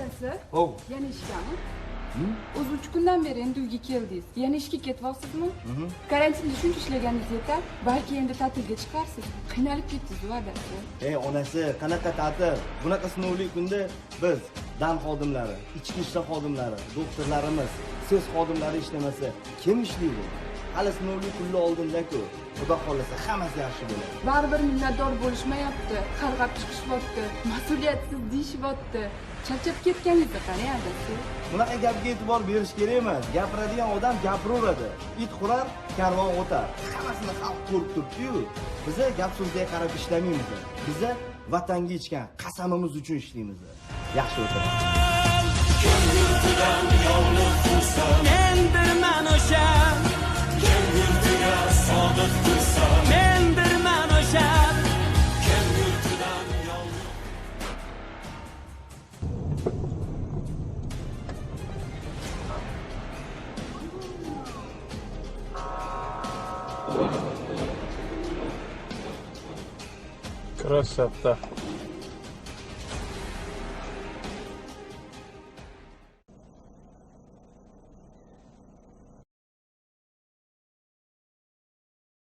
dadasi Oh. yana ishgami o'zi uch kundan beri endi uyga keldingiz yana ishga ketyapsizmi karantinda shuncha ishlaganingiz yetar balki endi ta'tilga chiqarsiz qiynalib ketdingiz dadasi ey onasi qanaqa ta'til. Bunaqa sinovli kunda biz dan xodimlari ichki ishlar xodimlari doktorlarimiz ses xodimlari ishlamasa kim ishlaydi hali sinovli kunlar oldindaku xudo xohlasa hammasi yaxshi bo'ladi. Baribir minnatdor bo'lishmayapti qarg'ab chiqishyapti mas'uliyatsiz deyishyapti charchab ketganingizni qarang dadasi bunaqa gapga e'tibor berish kerak emas. Gapiradigan odam gapiraveradi. İt hurar karvon o'tar. Hammasini xalq ko'rib turibdiyu. Biza gap so'zga qarab ishlamaymiz. Biza vatanga ichgan qasamimiz uchun ishlaymiz. Yaxshi o'tiring Красота.